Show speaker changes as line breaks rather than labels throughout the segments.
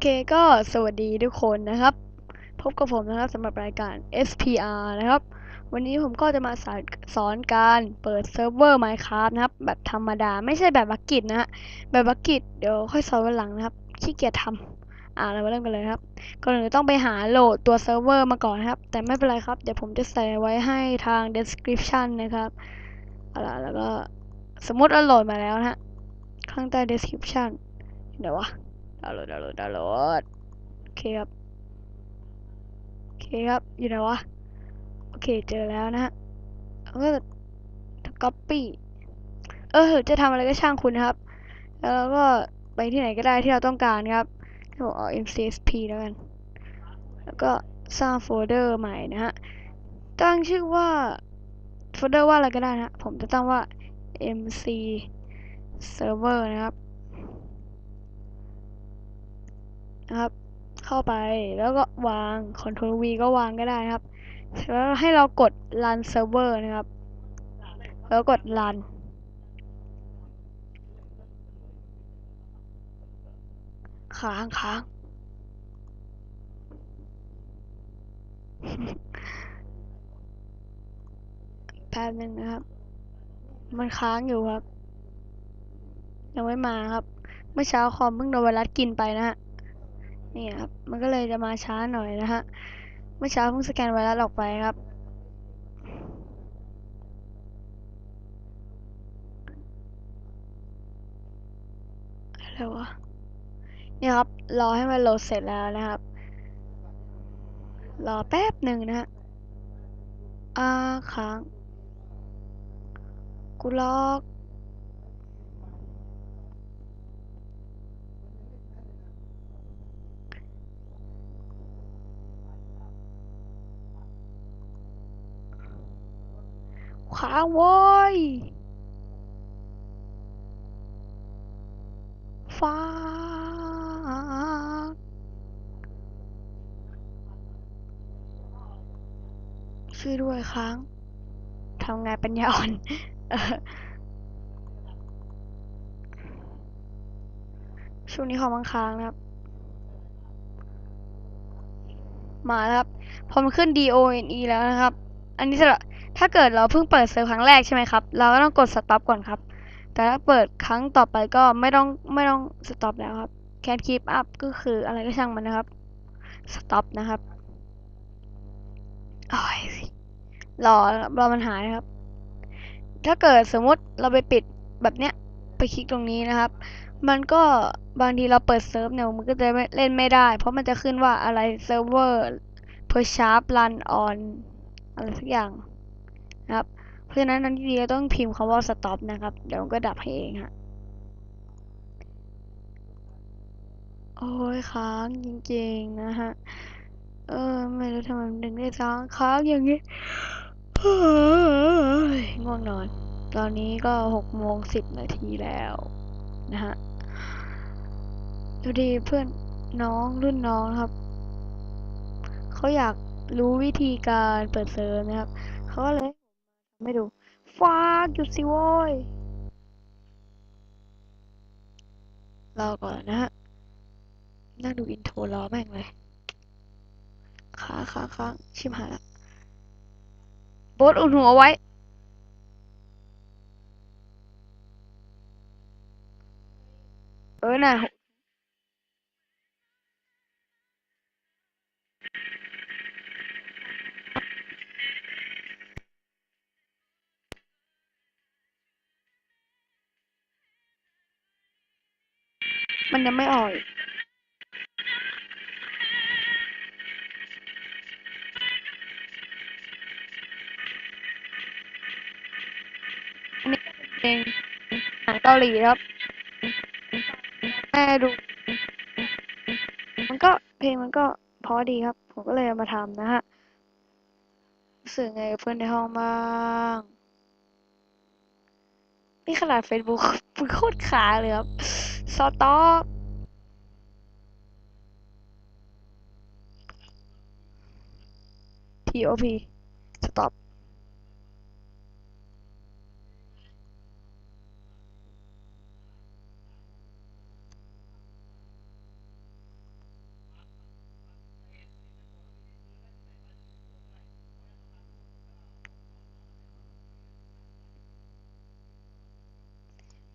เคก็สวัสดีทุกคนนะครับ พบกับผมนะครับสำหรับรายการ SPR นะครับ วันนี้ผมก็จะมาสอนสอนการเปิดเซิร์ฟเวอร์ Minecraft นะครับ แบบธรรมดาไม่ใช่แบบบักกิตนะฮะแบบบักกิตเดี๋ยวค่อยสอนวันหลังนะครับขี้เกียจทำอ่าเรามาเริ่มกันเลยนะครับก่อนอื่นต้องไปหาโหลดตัวเซิร์ฟเวอร์มาก่อนนะครับ แต่ไม่เป็นไรครับ เดี๋ยวผมจะใส่ไว้ให้ทาง description นะครับเอาละแล้วก็สมมติเราโหลดมาแล้วนะฮะข้างใต้ description เดี๋ยววะ ดาวน์โหลดดาวน์โหลดดาวน์โหลดโอเคครับโอเคครับอยู่ไหนวะโอเคเจอแล้วนะฮะแล้วก็ก๊อปปี้เออจะทำอะไรก็ช่างคุณครับ แล้วเราก็ไปที่ไหนก็ได้ที่เราต้องการครับผมเอา mcsp แล้วกัน แล้วก็สร้างโฟลเดอร์ใหม่นะฮะ ตั้งชื่อว่าโฟลเดอร์ว่าอะไรก็ได้นะผมจะตั้งว่า mc server นะครับ นะครับ เข้าไปแล้วก็วาง Ctrl V ก็วางก็ได้นะครับ แล้วให้เรากด run server นะครับ แล้วกด run ค้างค้างแป๊บนึงนะครับ มันค้างอยู่ครับ ยังไม่มาครับ เมื่อเช้าคอมเพิ่งโดนไวรัสกินไปนะฮะ นี่ครับ มันก็เลยจะมาช้าหน่อยนะฮะ เมื่อเช้าเพิ่งสแกนไวรัสออกไปครับ อะไรวะ นี่ครับ รอให้มันโหลดเสร็จแล้วนะครับ รอแป๊บหนึ่งนะฮะ อ่าค้าง กูล็อก โว้ยฟ้าช่วยด้วยค้างทำงานปัญญาอ่อนช่วงนี้ของบางค้างนะครับ มาแล้วครับพอมันขึ้น D O N E แล้วนะครับ อันนี้สำหรับ ถ้าเกิดเราเพิ่งเปิดเซิร์ฟครั้งแรกใช่ไหมครับ เราก็ต้องกด stop ก่อนครับ แต่ถ้าเปิดครั้งต่อไปก็ไม่ต้องไม่ต้อง stop แล้วครับ can keep up ก็คืออะไรก็ช่างมันนะครับ stop นะครับโอ้ยรอรอมันหายนะครับ ถ้าเกิดสมมติเราไปปิดแบบเนี้ยไปคลิกตรงนี้นะครับ มันก็บางทีเราเปิดเซิร์ฟเนี่ยมันก็จะเล่นไม่ได้ เพราะมันจะขึ้นว่าอะไรเซิร์ฟเวอร์ per sharp run on อะไรสักอย่าง นะครับ เพราะฉะนั้นทันทีก็ต้องพิมพ์คำว่า stop นะครับ เดี๋ยวมันก็ดับให้เองฮะ โอ้ยค้างจริงๆนะฮะ เออ ไม่รู้ทำไมมันถึงได้ค้างค้างอย่างนี้ง่วงนอน ตอนนี้ก็หกโมงสิบนาทีแล้วนะฮะดูดีเพื่อนน้องรุ่นน้องครับ เขาอยากรู้วิธีการเปิดเซิร์ฟนะครับ เขาก็เลย ไม่ดูฟากหยุดสิโว้ยรอก่อนนะฮะนั่งดูอินโทรรอแม่งเลยค้างค้างค้างชิมหายละโบสอุ่นหัวไว้ เออน่ะ มันยังไม่ออกอีกอันนี้เพลงหนังเกาหลีครับ แม่ดู มันก็เพลงมันก็เพราะดีครับ ผมก็เลยเอามาทำนะฮะรู้สึกไงเพื่อนในห้องบ้าง นี่ขนาด Facebook มึงโคตรขาเลยครับ สต็อปทีโอพีสต๊อป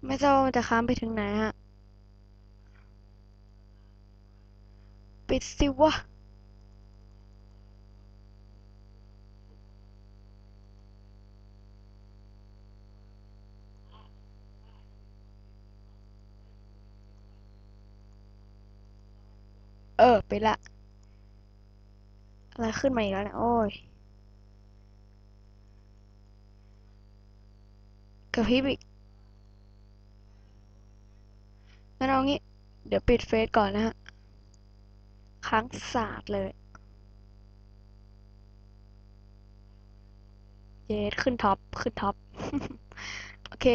ไม่ทราบว่ามันจะค้างไปถึงไหนฮะ ปิดสิวะ เออ ไปละ อะไรขึ้นมาอีกแล้วเนี่ยโอ้ยกระพริบอีก งั้นเอางี้ เดี๋ยวปิดเฟซก่อนนะฮะ ค้างสาดเลย เยสขึ้นท็อป ขึ้นท็อป โอเค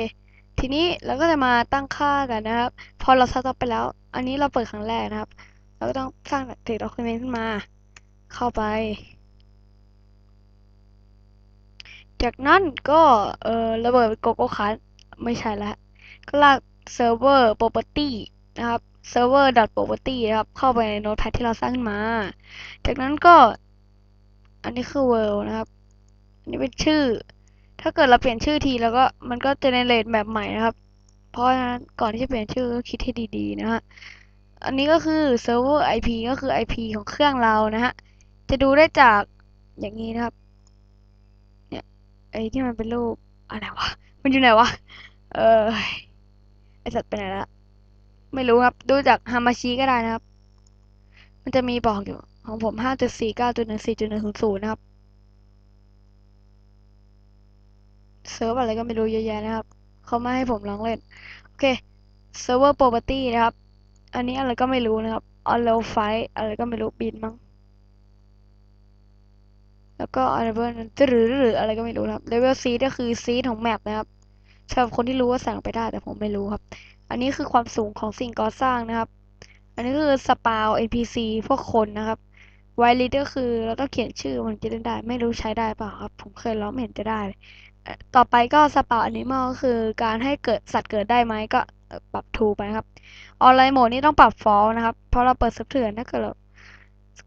ทีนี้เราก็จะมาตั้งค่ากันนะครับ พอเราสต็อปไปแล้ว อันนี้เราเปิดครั้งแรกนะครับ เราก็ต้องสร้าง text document ขึ้นมา เข้าไป จากนั้นก็ เออระเบิดโกโก้คัสไม่ใช่แล้วก็ลาก server property นะครับ server property นะครับ เข้าไปใน notepad ที่เราสร้างขึ้นมา จากนั้นก็ อันนี้คือ world นะครับ อันนี้เป็นชื่อ ถ้าเกิดเราเปลี่ยนชื่อทีแล้วก็มันก็ generate แบบใหม่นะครับ เพราะฉะนั้นก่อนที่จะเปลี่ยนชื่อก็คิดให้ดีๆนะฮะ อันนี้ก็คือ server IP ก็คือ IP ของเครื่องเรานะฮะ จะดูได้จากอย่างนี้นะครับ เนี่ยไอ้ที่มันเป็นรูปอะไรวะ มันอยู่ไหนวะ เออไอ สัตว์ไปไหนละไม่รู้ครับ ดูจากฮามาชิก็ได้นะครับ มันจะมีบอกอยู่ ของผม5.49.14.100นะครับ เซิร์ฟอะไรก็ไม่รู้เยอะแยะนะครับ เขาไม่ให้ผมลองเล่น โอเค server property นะครับ อันนี้อะไรก็ไม่รู้นะครับ on low fire อะไรก็ไม่รู้บินมั้งแล้วก็อะไรบ้างหรือหรืออะไรก็ไม่รู้นะครับ level seed ก็คือ seed ของแมปนะครับ สำหรับคนที่รู้ว่าสั่งไปได้แต่ผมไม่รู้ครับ อันนี้คือความสูงของสิ่งก่อสร้างนะครับ อันนี้คือสปาว NPC พวกคนนะครับ whitelist ก็คือเราต้องเขียนชื่อมันจะเล่นได้ ไม่รู้ใช้ได้เปล่าครับ ผมเคยลองไม่เห็นจะได้ ต่อไปก็สปาว animal ก็คือการให้เกิดสัตว์เกิดได้ไหมก็ปรับ true ไปครับ ออนไลน์โหมดนี่ต้องปรับ false นะครับ เพราะเราเปิดเซิร์ฟเถื่อนถ้าเกิดเรา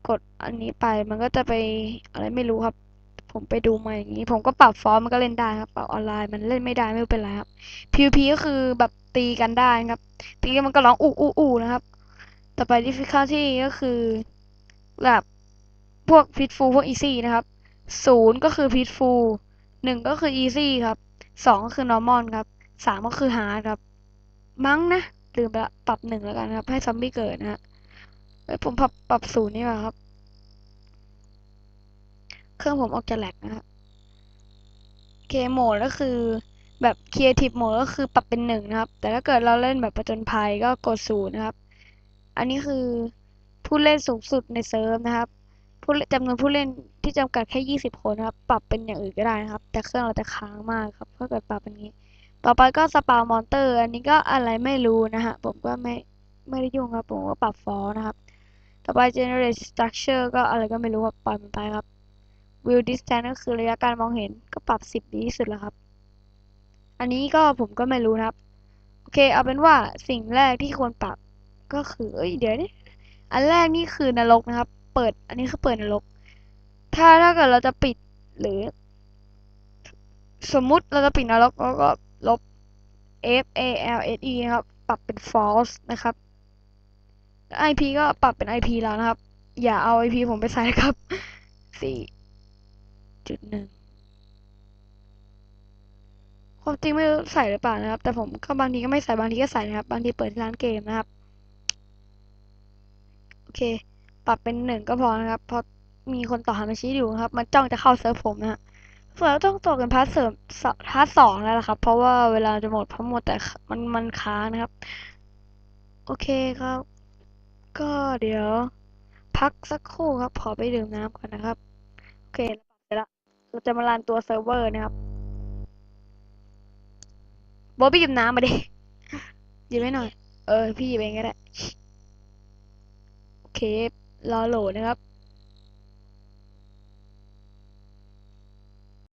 กดอันนี้ไปมันก็จะไปอะไรไม่รู้ครับ ผมไปดูมาอย่างนี้ ผมก็ปรับฟอร์มันก็เล่นได้ครับปรับออนไลน์มันเล่นไม่ได้ไม่เป็นไรครับ PVP ก็คือแบบตีกันได้ครับ ตีกันมันก็ร้องอู้อู้อู้นะครับ ต่อไป difficulty ก็คือแบบพวก pitful พวก easy นะครับศูนย์ก็คือ pitful หนึ่งก็คือ easy ครับสองก็คือ normal ครับสามก็คือ hard ครับ มั้งนะลืมไปละปรับหนึ่งแล้วกันครับ ให้ซอมบี้เกิดนะฮะผมปรับปรับศูนย์นี่มาครับ เครื่องผมออกจะแหลกนะครับเคโหมดก็คือแบบ Creative Mode ก็คือปรับเป็นหนึ่งนะครับ แต่ถ้าเกิดเราเล่นแบบประจนภัยก็กดศูนย์นะครับ อันนี้คือผู้เล่นสูงสุดในเซิร์ฟนะครับ ผู้จำนวนผู้เล่นที่จำกัดแค่ 20 คนนะครับ ปรับเป็นอย่างอื่นก็ได้นะครับ แต่เครื่องเราจะค้างมากครับถ้าเกิดปรับเป็นนี้ ต่อไปก็สปาวมอนเตอร์ อันนี้ก็อะไรไม่รู้นะฮะ ผมก็ไม่ไม่ได้ยุ่งครับ ผมก็ปรับฟอนะครับ ต่อไป generate structure ก็อะไรก็ไม่รู้ครับปล่อยมันไปครับ view distance ก็คือระยะการมองเห็นก็ปรับ10ดีที่สุดแล้วครับ อันนี้ก็ผมก็ไม่รู้นะครับ โอเค เอาเป็นว่าสิ่งแรกที่ควรปรับก็คือ เอ้ยเดี๋ยวนี้อันแรกนี่คือนรกนะครับ เปิด อันนี้คือเปิดนรก ถ้าถ้าเกิดเราจะปิดหรือ สมมุติเราจะปิดนรกเราก็ลบ f a l s e นะครับ ปรับเป็น false นะครับ IP ก็ปรับเป็น IP แล้วนะครับ อย่าเอา IP ผมไปใส่ครับสี่ จุดหนึ่งความจริงไม่รู้ใส่หรือเปล่านะครับ แต่ผมก็บางทีก็ไม่ใส่บางทีก็ใส่นะครับ บางทีเปิดที่ร้านเกมนะครับ โอเค ปรับเป็นหนึ่งก็พอนะครับเพราะมีคนต่อหามาชี้อยู่ครับ มันจ้องจะเข้าเซิร์ฟผมนะฮะส่วนเราต้องต่อกันพาร์ทเสริมพาร์ทสองแล้วล่ะครับ เพราะว่าเวลาจะหมดเพราะหมดแต่มันมันค้านะครับ โอเคครับ ก็เดี๋ยว พักสักครู่ครับ ขอไปดื่มน้ำก่อนนะครับ โอเค เสร็จะเราจะมารันตัวเซิร์ฟเวอร์นะครับบอสไปหยิบน้ำมาดิหยิบให้หน่อย เออ พี่หยิบเองก็ได้ โอเค รอโหลดนะครับ